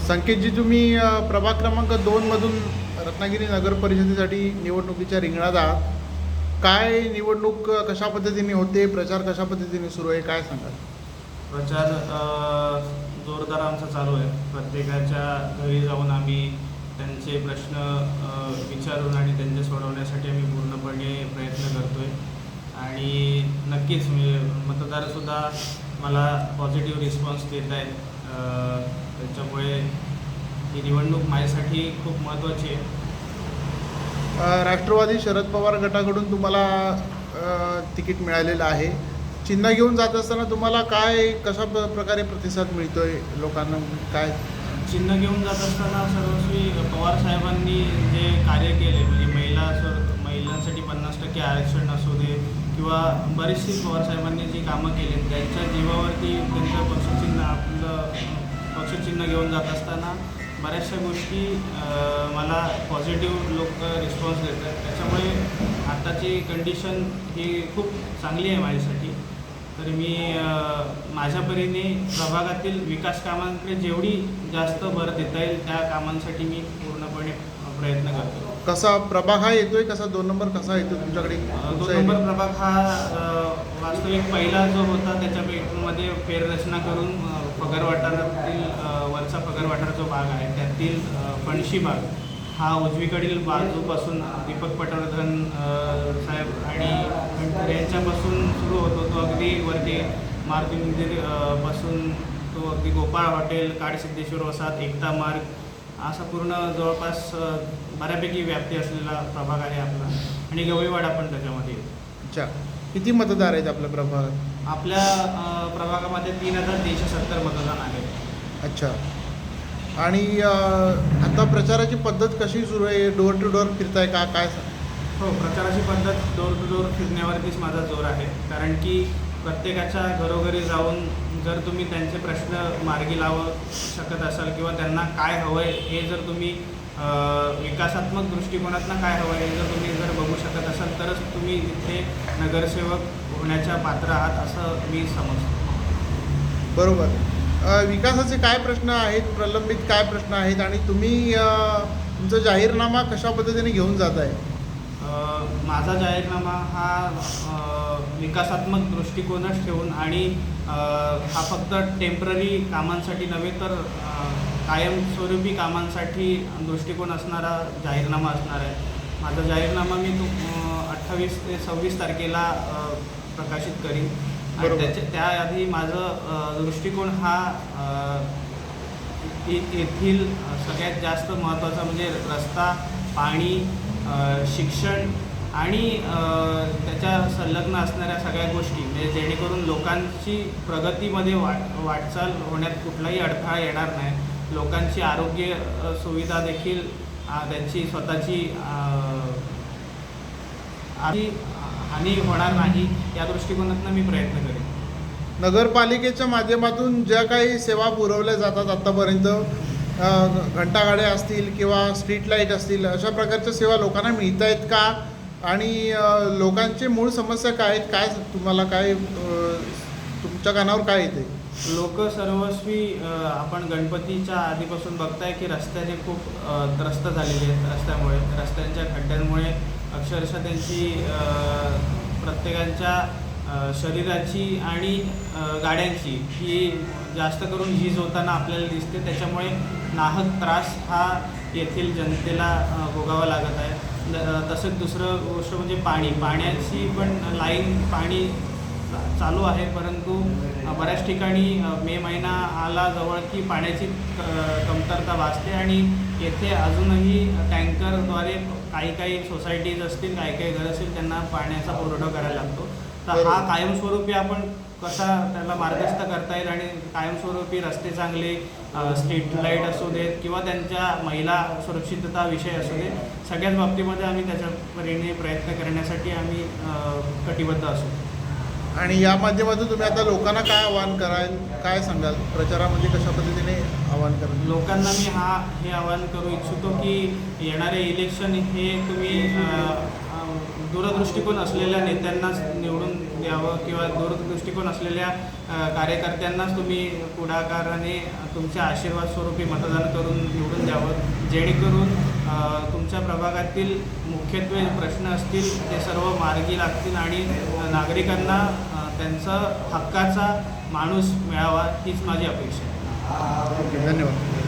संकेतजी तुम्ही प्रभाग क्रमांक दोनमधून रत्नागिरी नगर परिषदेसाठी निवडणुकीच्या रिंगणात आहात. काय निवडणूक कशा पद्धतीने होते? प्रचार कशा पद्धतीने सुरू आहे? काय सांगाल? प्रचार जोरदार आमचा चालू आहे. प्रत्येकाच्या घरी जाऊन आम्ही त्यांचे प्रश्न विचारून आणि त्यांचे सोडवण्यासाठी आम्ही पूर्णपणे प्रयत्न करतो आहे आणि नक्कीच म्हणजे मतदारसुद्धा मला पॉझिटिव्ह रिस्पॉन्स देत आहेत. त्याच्यामुळे ही निवडणूक माझ्यासाठी खूप महत्त्वाची आहे. राष्ट्रवादी शरद पवार गटाकडून तुम्हाला तिकीट मिळालेलं आहे. चिन्ह घेऊन जात असताना तुम्हाला काय कशा प्रकारे प्रतिसाद मिळतोय लोकांना? काय? चिन्ह घेऊन जात असताना सर्वस्वी पवार साहेबांनी जे कार्य केले म्हणजे महिला असो महिलांसाठी पन्नास टक्के आरक्षण असू दे किंवा बरीचशी पवार साहेबांनी जी कामं केली त्यांच्या जीवावरती त्यांचं पक्षचिन्ह आपलं पक्षचिन्ह घेऊन जात असताना बऱ्याचशा गोष्टी मला पॉझिटिव्ह लोक रिस्पॉन्स देतात. त्याच्यामुळे आत्ताची कंडिशन ही खूप चांगली आहे माझ्यासाठी. तर मी माझ्या परीने प्रभागातील विकास कामांकडे जेवढी जास्त भर देता येईल त्या कामांसाठी मी पूर्णपणे प्रयत्न करतो. कसा प्रभाग हा येतोय कसा दोन नंबर कसा येतो तुमच्याकडे? दोन नंबर प्रभाग हा वास्तविक पहिला जो होता त्याच्यामध्ये फेररचना करून पगार वाटारातील वरचा पगार वाटार जो भाग आहे त्यातील अं, पणशी भाग हा उजवीकडील बाजूपासून दीपक पटवर्धन साहेब आणि यांच्यापासून सुरू होतो तो अगदी वरती मारुती मंदिरपासून तो अगदी गोपाळ हॉटेल काडसिद्धेश्वर वसाहत एकता मार्ग असा पूर्ण जवळपास बऱ्यापैकी व्याप्ती असलेला प्रभाग आहे आपला. आणि गवईवाडा पण त्याच्यामध्ये. अच्छा. किती मतदार आहेत आपल्या प्रभागात? आपल्या प्रभागामध्ये तीन हजार तीनशे सत्तर मतदान आहे. अच्छा. आणि आता प्रचाराची पद्धत कशी सुरू आहे? डोर टू डोर फिरताय का? काय हो प्रचाराची पद्धत डोर टू डोर फिरण्यावरतीच माझा जोर आहे. कारण की प्रत्येकाच्या घरोघरी जाऊन जर तुम्ही त्यांचे प्रश्न मार्गी लावू शकत असाल किंवा त्यांना काय हवं आहे हे जर तुम्ही विकासात्मक दृष्टिकोनातनं काय हवं आहे हे जर तुम्ही जर बघू शकत असाल तरच तुम्ही तिथे नगरसेवक होण्याच्या पात्र आहात असं मी समजतो. बरोबर. विकासाचे काय प्रश्न आहेत प्रलंबित काय प्रश्न आहेत आणि तुम्ही तुमचा जाहीरनामा कशा पद्धतीने घेऊन जात आहे माझा जाहीरनामा हा विकासात्मक दृष्टिकोनच ठेवून आणि हा फक्त टेंपररी कामांसाठी नव्हे तर कायमस्वरूपी कामांसाठी दृष्टिकोन असणारा जाहीरनामा असणार आहे माझा जाहीरनामा मी तो अठ्ठावीस ते सव्वीस तारखेला प्रकाशित करीन आणि. त्याच्या त्याआधी माझं दृष्टिकोन हा येथील सगळ्यात जास्त महत्त्वाचा म्हणजे रस्ता पाणी शिक्षण आणि त्याच्या संलग्न असणाऱ्या सगळ्या गोष्टी म्हणजे जेणेकरून लोकांची प्रगतीमध्ये वाट वाटचाल होण्यात कुठलाही अडथळा येणार नाही. लोकांची आरोग्य सुविधा देखील त्यांची स्वतःची हानी होणार नाही या दृष्टिकोनातून मी प्रयत्न करेन. नगरपालिकेच्या माध्यमातून ज्या काही सेवा पुरवल्या जातात आत्तापर्यंत घंटागाड्या असतील किंवा स्ट्रीट लाइट असतील अशा प्रकारच्या सेवा लोकांना मिळत आहेत का? आणि लोकांचे मूळ समस्या काय आहेत? काय तुम्हाला काय तुमच्या कानावर काय येते? लोक सर्वस्वी आपण गणपतीच्या आधीपासून बघताय की रस्त्याने खूप त्रस्त झालेले आहेत रस्त्यामुळे. रस्त्यांच्या खड्ड्यांमुळे अक्षरशः त्यांची प्रत्येकांच्या शरीराची आणि गाड्यांची ही जास्त करून झीज होताना आपल्याला दिसते. त्याच्यामुळे नाहक त्रास हा येथील जनतेला भोगावा लागत आहे. तसंच दुसरं गोष्ट म्हणजे पाणी. पाण्याची पण लाईन पाणी चालू आहे परंतु बऱ्याच ठिकाणी मे महिना आला जवळ की पाण्याची कमतरता भासते आणि येथे अजूनही टँकरद्वारे काही काही सोसायटीज असतील काही काही घर असतील त्यांना पाण्याचा पुरवठा करायला लागतो. तर हा. कायमस्वरूपी आपण कसा त्याला मार्गस्थ करता येईल आणि कायमस्वरूपी रस्ते चांगले स्ट्रीट लाइट असू देत किंवा त्यांच्या महिला सुरक्षितता विषय असू दे सगळ्याच बाबतीमध्ये आम्ही त्याच्या परीने प्रयत्न करण्यासाठी आम्ही कटिबद्ध असू. आणि या माध्यमातून तुम्ही आता लोकांना काय आवाहन कराल? काय सांगाल? प्रचारामध्ये कशा पद्धतीने आवाहन कराल? लोकांना मी हा हे आवाहन करू इच्छितो की येणारे इलेक्शन हे तुम्ही दूरदृष्टिकोन असलेल्या नेत्यांनाच निवडून द्यावं किंवा दूरदृष्टिकोन असलेल्या कार्यकर्त्यांनाच तुम्ही पुढाकाराने तुमच्या आशीर्वाद स्वरूपी मतदान करून निवडून द्यावं. जेणेकरून तुमच्या प्रभागातील मुख्यत्वे प्रश्न असतील ते सर्व मार्गी लागतील आणि नागरिकांना त्यांचा हक्काचा माणूस मिळावा हीच माझी अपेक्षा आहे. धन्यवाद.